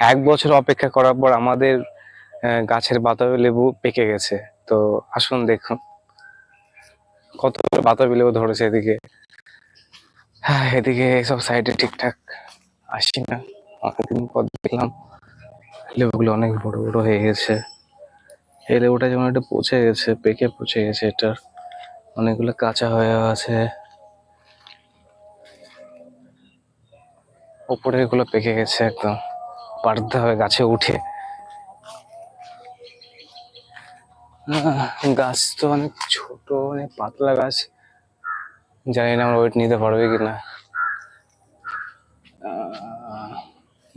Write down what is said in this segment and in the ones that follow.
এক বছর অপেক্ষা করার পর আমাদের গাছের বাতাবি লেবু পেকে গেছে। তো আসুন দেখুন কত বাতাবি লেবু ধরেছে এদিকে। হ্যাঁ এদিকে সব সাইডে ঠিকঠাক আসি না। অনেকদিন পর দেখলাম লেবুগুলো অনেক বড় বড় হয়ে গেছে। এই লেবুটা যেমন একটু পচে গেছে, পেকে পচে গেছে, এটার অনেকগুলো কাঁচা হয়ে আছে। ওপরে এগুলো পেকে গেছে একদম। পারতে হবে গাছে উঠে। গাছ তো অনেক ছোট, অনেক পাতলা গাছ। জানি না আমরা ওয়েট নিতে পারবে কিনা।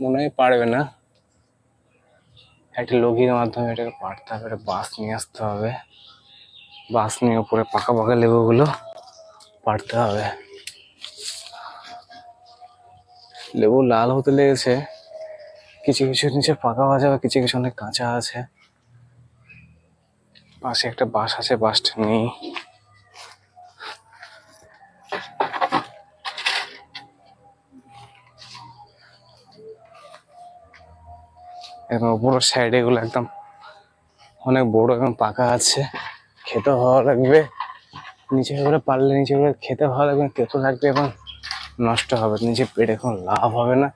মনে হয় পারবে না। একটা লগির মাধ্যমে এটাকে পারতে হবে, একটা বাস নিয়ে আসতে হবে। বাস নিয়ে উপরে পাকা পাকা লেবুগুলো পারতে হবে। লেবু লাল হতে লেগেছে। কিছু কিছু নিচে পাকা আছে আবার কিছু কিছু অনেক কাঁচা আছে। পাশে একটা বাস আছে বাসটা নেই। এবং উপরের সাইড এগুলো একদম অনেক বড় এবং পাকা আছে। খেতে ভালো লাগবে। নিচে করে পারলে নিচে করে খেতে ভালো লাগবে তেতো লাগবে এবং নষ্ট হবে নিচে পেটে কোনো লাভ হবে না।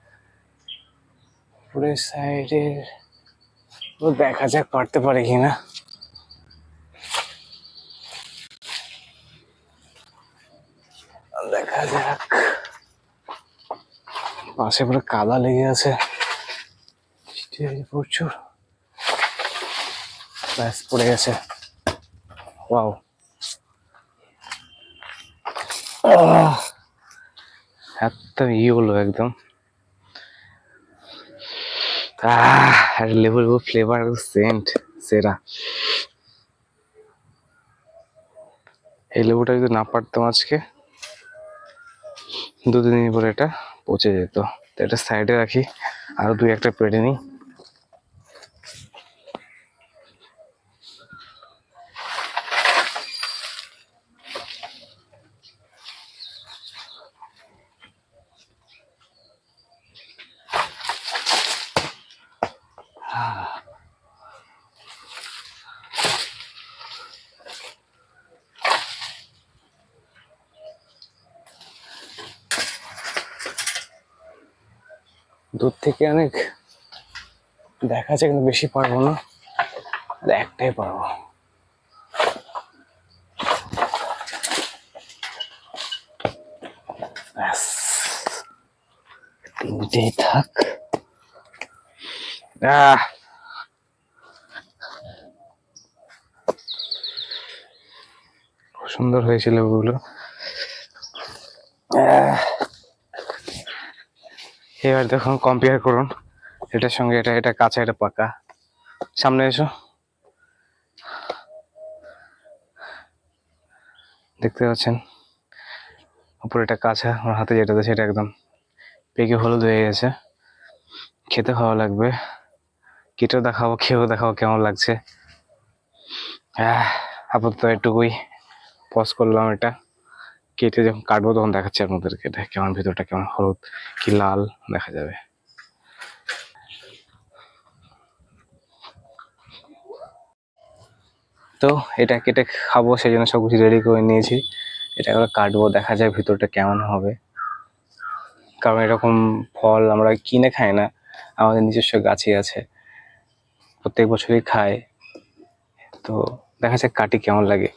উপরের সাইডে দেখা যাক পারতে পারে কিনা। দেখা যাক। পাশে পুরো কাদা লেগে আছে। প্রচুর। ব্যাস, পড়ে গেছে। ওয়াও। একদম ই হলো একদম। আর লেবু লেবু ফ্লেভার সেন্ট সেরা। এই লেবুটা যদি না পারতাম আজকে দু তিন দিন পরে এটা পচে যেত। তো এটা সাইডে রাখি, আর দুই একটা পেড়ে নিই। দূর থেকে অনেক দেখা যাচ্ছে কিন্তু বেশি পারব না। একটাই পারব। তিনটেই থাক। খুব সুন্দর হয়েছিল ওগুলো এবার দেখুন কম্পেয়ার করুন। এটার সঙ্গে এটা এটা কাঁচা, এটা পাকা। সামনে এসো। দেখতে পাচ্ছেন? উপরে এটা কাঁচা আমার হাতে যেটা সেটা একদম পেকে হলুদ হয়ে গেছে। খেতে ভালো লাগবে। কেটেও দেখাবো, খেয়েও দেখাবো কেমন লাগছে। হ্যাঁ আপাতত এটুকুই। পজ করলাম এটা। কেটে যখন কাটবো তখন দেখাচ্ছি আপনাদেরকে। কেমন ভিতরটা, কেমন হলুদ, কি লাল, দেখা যাবে। তো এটা কেটে খাব সেই জন্য সব কিছু রেডি করে নিয়েছি। এটা এবার কাটবো, দেখা যায় ভিতরটা কেমন হবে। কারণ এরকম ফল আমরা কিনে খাই না, আমাদের নিজস্ব গাছই আছে। প্রত্যেক বছরই খায়। তো দেখা যাক কাটি কেমন লাগে।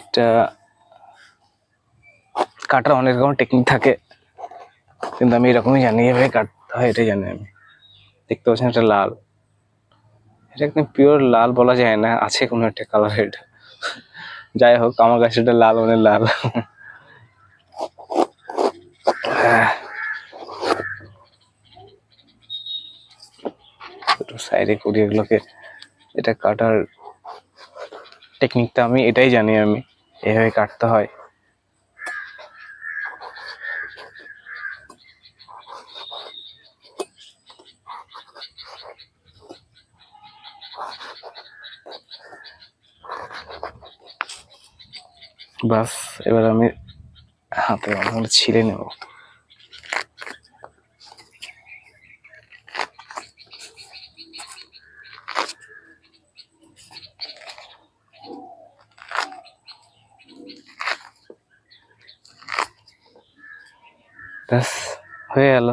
এটা কাটার অনেক রকম টেকনিক থাকে। কিন্তু আমি এরকমই জানি, এভাবে কাটতে হয় এটাই জানি আমি। দেখতে পাচ্ছেন এটা লাল। এটা একদম পিওর লাল বলা যায় না, আছে কোনো একটা কালার এটা যাই হোক, আমার কাছে এটা লাল মানে লাল। একটু সাইডে করি এগুলোকে এটা কাটার টেকনিকটা আমি এটাই জানি আমি, এভাবে কাটতে হয়। বাস, এবার আমি হাতে ছিঁড়ে নেব। ব্যাস, হয়ে গেল।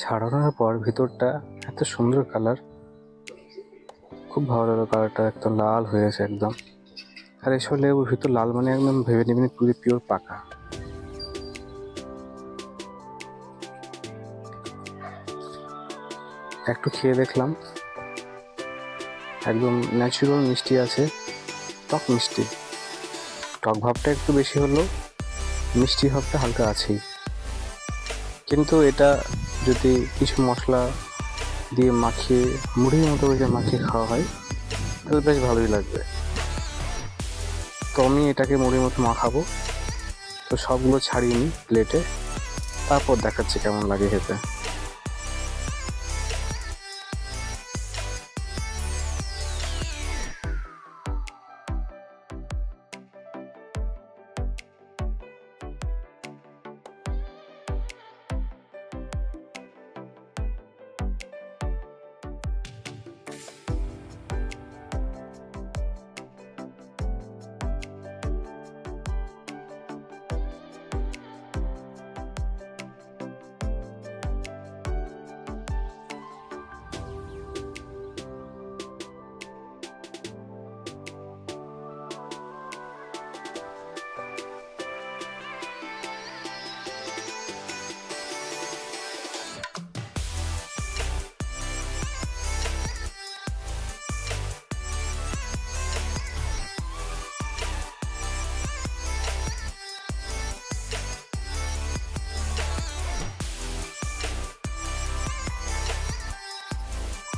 ছাড়ানোর পর ভিতরটা এত সুন্দর কালার খুব ভালো লাগল কালারটা একদম লাল হয়েছে একদম। আর এসব লেবুর ভিতর লাল মানে একদম ভেবে নেবেন পুরো পিওর পাকা। একটু খেয়ে দেখলাম। একদম ন্যাচুরাল মিষ্টি আছে। টক মিষ্টি। টক ভাবটা একটু বেশি হলেও মিষ্টি ভাবটা হালকা আছেই। কিন্তু এটা যদি কিছু মশলা দিয়ে মাখিয়ে, মুড়ির মতো করে মাখিয়ে খাওয়া হয়, তাহলে বেশ ভালোই লাগবে। তো আমি এটাকে মুড়ির মতো মাখাবো। তো সবগুলো ছাড়িয়ে নিই প্লেটে তারপর দেখাচ্ছি কেমন লাগে খেতে।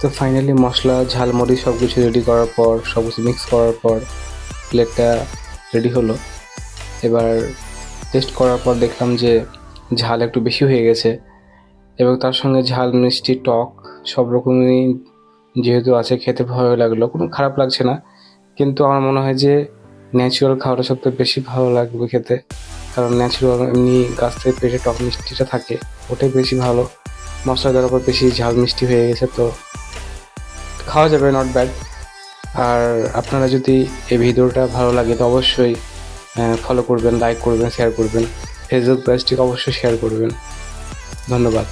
তো ফাইনালি মশলা, ঝালমুড়ি সব কিছু রেডি করার পর সব কিছু মিক্স করার পর প্লেটটা রেডি হলো। এবার টেস্ট করার পর দেখলাম যে ঝাল একটু বেশি হয়ে গেছে এবং তার সঙ্গে ঝাল, মিষ্টি, টক সব রকমই যেহেতু আছে, খেতে ভালো লাগল। কোনো খারাপ লাগছে না, কিন্তু আমার মনে হয় যে ন্যাচুরাল খাওয়াটা সবথেকে বেশি ভালো লাগবে খেতে। কারণ ন্যাচুরাল এমনি গাছ থেকে পেটে টক মিষ্টিটা থাকে, ওটাই বেশি ভালো। মশলা দেওয়ার পর বেশি ঝাল, মিষ্টি হয়ে গেছে, তো খাওয়া যাবে নট ব্যাড আর আপনারা যদি এই ভিডিওটা ভালো লাগে তো অবশ্যই ফলো করবেন লাইক করবেন শেয়ার করবেন। ফেসবুক পেজটিকে অবশ্যই শেয়ার করবেন। ধন্যবাদ।